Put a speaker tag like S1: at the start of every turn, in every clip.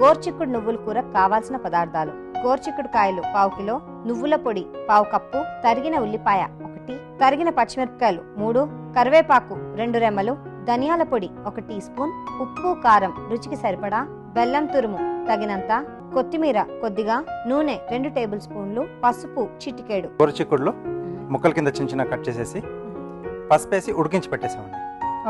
S1: గోర్చిక్కుడు నువ్వుల కూర కావాల్సిన పదార్థాలు. గోర్చిక్కుడు కాయలు పావు కిలో నువ్వుల పొడి పావు కప్పు తరిగిన ఉల్లిపాయ ఒకటి తరిగిన పచ్చిమిరపకాయలు మూడు కరివేపాకు రెండు రెమ్మలు ధనియాల పొడి ఒక టీ స్పూన్ ఉప్పు కారం రుచికి సరిపడా బెల్లం తురుము తగినంత కొత్తిమీర కొద్దిగా నూనె రెండు టేబుల్ స్పూన్లు పసుపు చిటికేడు.
S2: గోరుచిక్కుడులో ముక్కల కింద చిన్న చిన్న కట్ చేసేసి పసుపు వేసి ఉడికించి పెట్టేసామండి.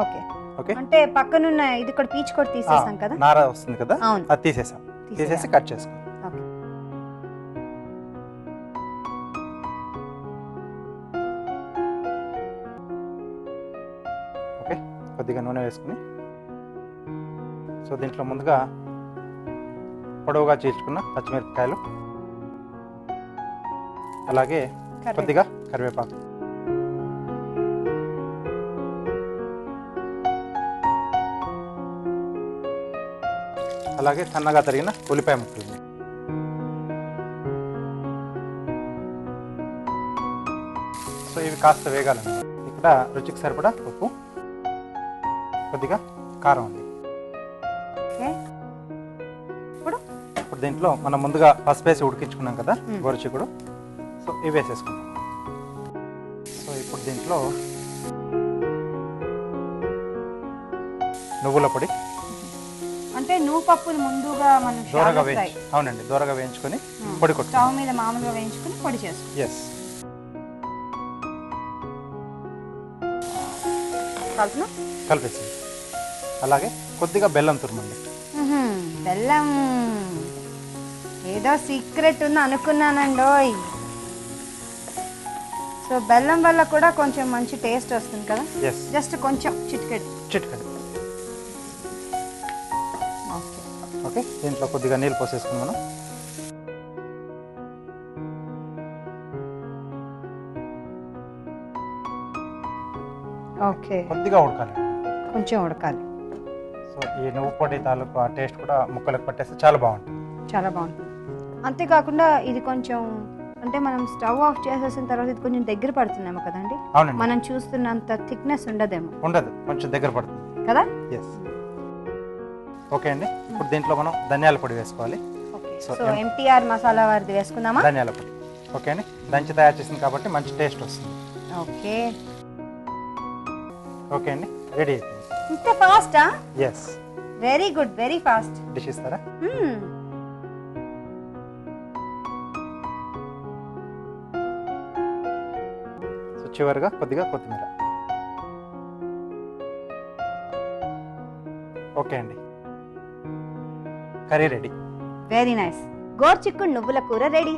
S1: ఓకే.
S2: ఓకే.
S1: అంటే పక్కనున్న ఇది కూడా పీచు కూడా తీసేసాం కదా?
S2: నార వస్తుంది కదా? అది తీసేసాం. తీసేసి. కట్ చేసుకో.
S1: ఓకే.
S2: కొద్దిగా నూనె వేసుకుని. సో దీంట్లో ముందుగా పొడవుగా చీల్చుకున్న పచ్చిమిరపకాయలు. అలాగే. కొద్దిగా కరివేపాకు. అలాగే సన్నగా తరిగిన ఉల్లిపాయ ముక్కలు సో ఇవి కాస్త వేగాలన్నమాట ఇక్కడ రుచికి సరిపడా ఉప్పు కొద్దిగా కారం ఉంది.
S1: ఇప్పుడు?
S2: దీంట్లో మనం ముందుగా పసుపు వేసి ఉడికించుకున్నాం కదా
S1: మ్మ్.
S2: గోరుచిక్కుడు సో ఇవి వేసేసుకుంటాం సో ఇప్పుడు దీంట్లో నువ్వుల పొడి
S1: అంటే నువ్వు పప్పులు ముందుగా మనం
S2: దూరగా. వేయించు. అవునండి దూరగా వేయించుకొని. పొడి
S1: స్టవ్
S2: కొట్టుకుంటాం
S1: మీద మామూలుగా వేయించుకుని పొడి చేసుకో
S2: ఎస్
S1: కలుపున?
S2: కలిపేసింది అలాగే కొద్దిగా బెల్లం తురుమండి.
S1: బెల్లం. ఏదో సీక్రెట్ ఉంది అనుకున్నానండోయ్. సో బెల్లం వల్ల కూడా కొంచెం మంచి టేస్ట్ వస్తుంది కదా? జస్ట్ కొంచెం చిటికెడు.
S2: చిట్కడి.
S1: ఓకే?
S2: దీంట్లో కొద్దిగా నీళ్ళు పోసేసుకుని మనం.
S1: ఓకే.
S2: కొద్దిగా ఉడకాలి.
S1: కొంచెం ఉడకాలి.
S2: సో ఈ నువ్వు పొడి తాలూకు ఆ టేస్ట్ కూడా ముక్కలకు పట్టేస్తే చాలా బాగుంటుంది.
S1: చాలా బాగుంటుంది. అంతేకాకుండా ఇది కొంచెం అంటే మనం స్టవ్ ఆఫ్ చేసేసిన తర్వాత ఇది కొంచెం దగ్గర పడుతుందేమో కదండి?
S2: అవునండి.
S1: మనం చూస్తున్నంత థిక్నెస్ ఉండదేమో.
S2: ఉండదు. కొంచెం దగ్గర పడుతుంది.
S1: కదా?
S2: ఎస్ ఓకే అండి. ఇప్పుడు దీంట్లో మనం ధనియాల పొడి వేసుకోవాలి.
S1: సో ఎంటీఆర్ మసాలా వారిది వేసుకుందామా?
S2: ధనియాల పొడి. ఓకే అండి. దంచి తయారు చేసింది కాబట్టి మంచి టేస్ట్ వస్తుంది.
S1: ఓకే.
S2: ఓకే అండి. రెడీ అయిపోయింది
S1: ఇంత ఫాస్టా
S2: yes
S1: very good very fast
S2: dish ఇస్తారా? సో చివరిగా కొద్దిగా కొత్తిమీర. ఓకే అండి. Curry ready.
S1: వెరీ నైస్ గోర్చిక్కుడు నువ్వుల కూర రెడీ.